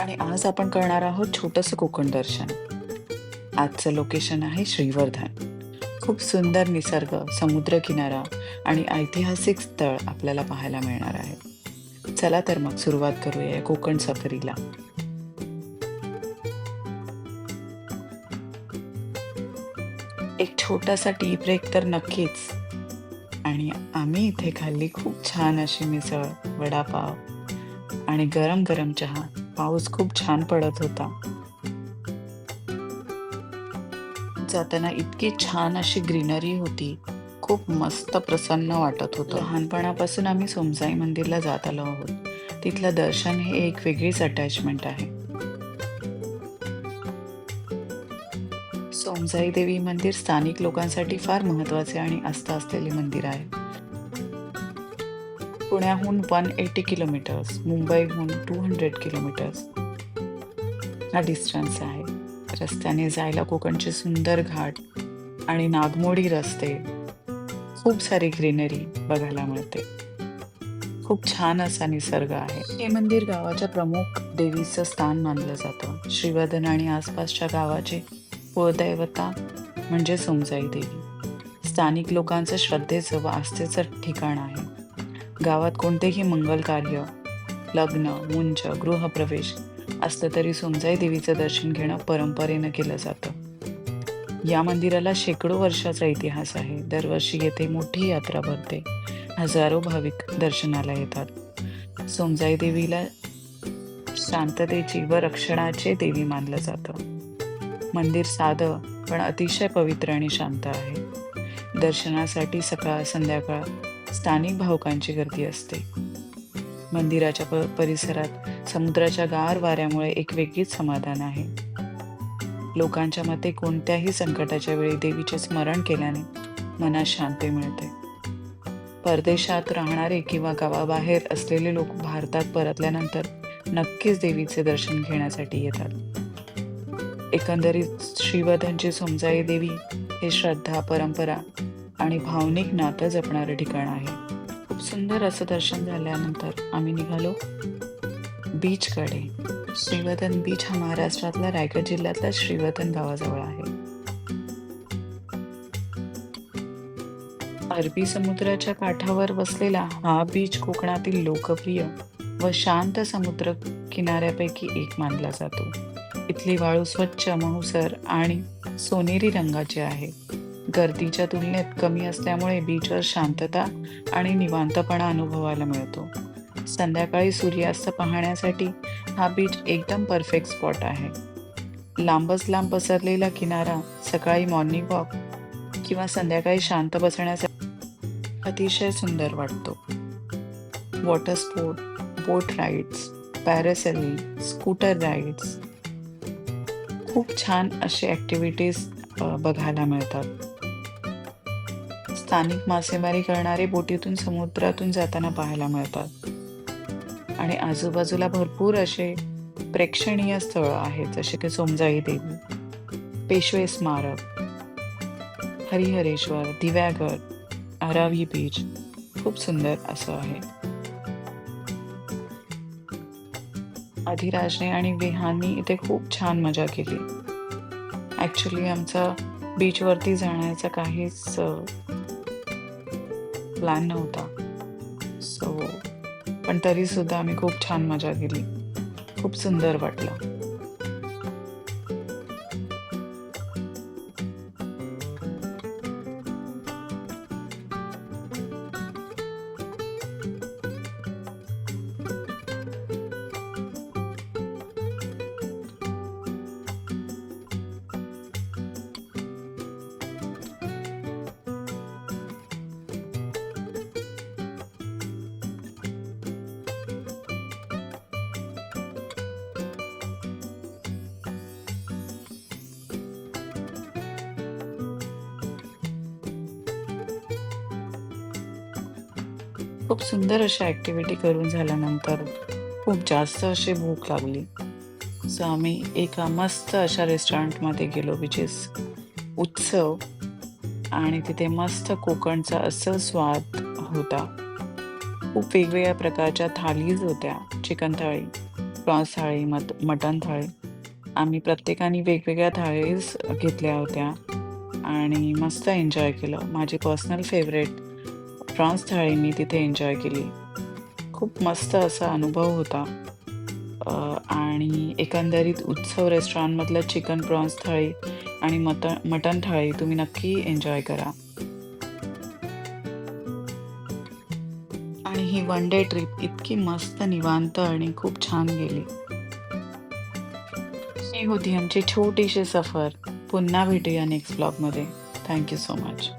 आणि आज आपण करणार आहोत छोटंसं कोकण दर्शन. आजचं लोकेशन आहे श्रीवर्धन. खूप सुंदर निसर्ग समुद्रकिनारा आणि ऐतिहासिक स्थळ आपल्याला पाहायला मिळणार आहे. चला तर मग सुरुवात करूया या कोकण सफरीला. एक छोटासा टी ब्रेक तर नक्कीच. आणि आम्ही इथे खाल्ली खूप छान अशी मिसळ वडापाव आणि गरम गरम चहा. पाऊस खूप छान पडत होता. जाताना इतकी छान अशी ग्रीनरी होती. खूप मस्त प्रसन्न वाटत होतं. लहानपणापासून आम्ही सोमसाई मंदिरला जात आलो आहोत. तिथलं दर्शन हे एक वेगळीच अटॅचमेंट आहे. सोमसाई देवी मंदिर स्थानिक लोकांसाठी फार महत्त्वाचे आणि आस्था असलेले मंदिर आहे. पुण्याहून वन एटी किलोमीटर्स मुंबईहून टू हंड्रेड किलोमीटर्स. हा डिस्टन्स आहे. रस्त्याने जायला कोकणचे सुंदर घाट आणि नागमोडी रस्ते. खूप सारी ग्रीनरी बघायला मिळते. खूप छान असा निसर्ग आहे. हे मंदिर गावाच्या प्रमुख देवीचं स्थान मानलं जातं. श्रीवर्धन आणि आसपासच्या गावाचे कुळदैवता म्हणजे सोमजाई देवी. स्थानिक लोकांचं श्रद्धेचं व आस्थेचं ठिकाण आहे. गावात कोणतेही मंगल कार्य लग्न मुंज गृहप्रवेश असलं तरी सोमजाई देवीचं दर्शन घेणं परंपरेनं केलं जातं. या मंदिराला शेकडो वर्षाचा इतिहास आहे. दरवर्षी येथे मोठी यात्रा भरते. हजारो भाविक दर्शनाला येतात. सोमजाई देवीला शांततेची व रक्षणाचे देवी मानलं जातं. मंदिर साधं पण अतिशय पवित्र आणि शांत आहे. दर्शनासाठी सकाळ संध्याकाळ स्थानिक भाविकांची गर्दी असते. मंदिराच्या परिसरात समुद्राच्या गार वाऱ्यामुळे एक वेगळीच समाधान आहे. लोकांच्या मते कोणत्याही संकटाच्या वेळी देवीचे स्मरण केल्याने मनात शांती मिळते. परदेशात राहणारे किंवा गावाबाहेर असलेले लोक भारतात परतल्यानंतर नक्कीच देवीचे दर्शन घेण्यासाठी येतात. एकंदरीत श्रीवर्धनची सोमजाई देवी हे श्रद्धा परंपरा आणि भावनिक नातं जपणारं ठिकाण आहे. खूप सुंदर असं दर्शन झाल्यानंतर आम्ही निघालो बीचकडे. श्रीवर्धन बीच हा महाराष्ट्रातला रायगड जिल्ह्यातला श्रीवर्धन गावाजवळ आहे. अरबी समुद्राच्या काठावर वसलेला हा बीच कोकणातील लोकप्रिय व शांत समुद्र किनाऱ्यापैकी एक मानला जातो. इथली वाळू स्वच्छ मऊसर आणि सोनेरी रंगाची आहे. गर्दीच्या तुलनेत कमी असल्यामुळे बीचवर शांतता आणि निवांतपणा अनुभवायला मिळतो. संध्याकाळी सूर्यास्त पाहण्यासाठी हा बीच एकदम परफेक्ट स्पॉट आहे. लांबच लांब पसरलेला किनारा सकाळी मॉर्निंग वॉक किंवा संध्याकाळी शांत बसण्यासाठी अतिशय सुंदर वाटतो. Water sport boat rides parasailing scooter rides खूप छान असे ॲक्टिव्हिटीज बघायला मिळतात. स्थानिक मासेमारी करणारे बोटीतून समुद्रातून जाताना पाहायला मिळतात. आणि आजूबाजूला भरपूर असे प्रेक्षणीय स्थळं आहेत जसे की सोमजाई देवी पेशवे स्मारक हरिहरेश्वर दिव्यागड आरावी बीच खूप सुंदर असं आहे. अधिराजने आणि विहानी इथे खूप छान मजा केली. ॲक्च्युली आमचा बीचवरती जाण्याचा काहीच प्लॅन नव्हता. सो पण तरीसुद्धा आम्ही खूप छान मजा केली. खूप सुंदर वाटलं. खूप सुंदर अशा ॲक्टिव्हिटी करून झाल्यानंतर खूप जास्त अशी भूक लागली सो आम्ही एका मस्त अशा रेस्टॉरंटमध्ये गेलो विच इज उत्सव आणि तिथे मस्त कोकणचा असं स्वाद होता खूप वेगवेगळ्या प्रकारच्या थाळीज होत्या चिकन थाळी प्रॉन्स थाळी, मट मटण थाळी. आम्ही प्रत्येकाने वेगवेगळ्या थाळीज घेतल्या होत्या आणि मस्त एन्जॉय केलं. माझी पर्सनल फेवरेट प्रॉन्स थाळी मी तिथे एन्जॉय केली. खूप मस्त असा अनुभव होता. आणि एकंदरीत उत्सव रेस्टॉरंटमधलं चिकन प्रॉन्स थाळी आणि मट मटण थाळी तुम्ही नक्की एन्जॉय करा. आणि ही वन डे ट्रिप इतकी मस्त निवांत आणि खूप छान गेली. ही होती आमची छोटीशी सफर. पुन्हा भेटूया नेक्स्ट ब्लॉगमध्ये थँक्यू सो मच.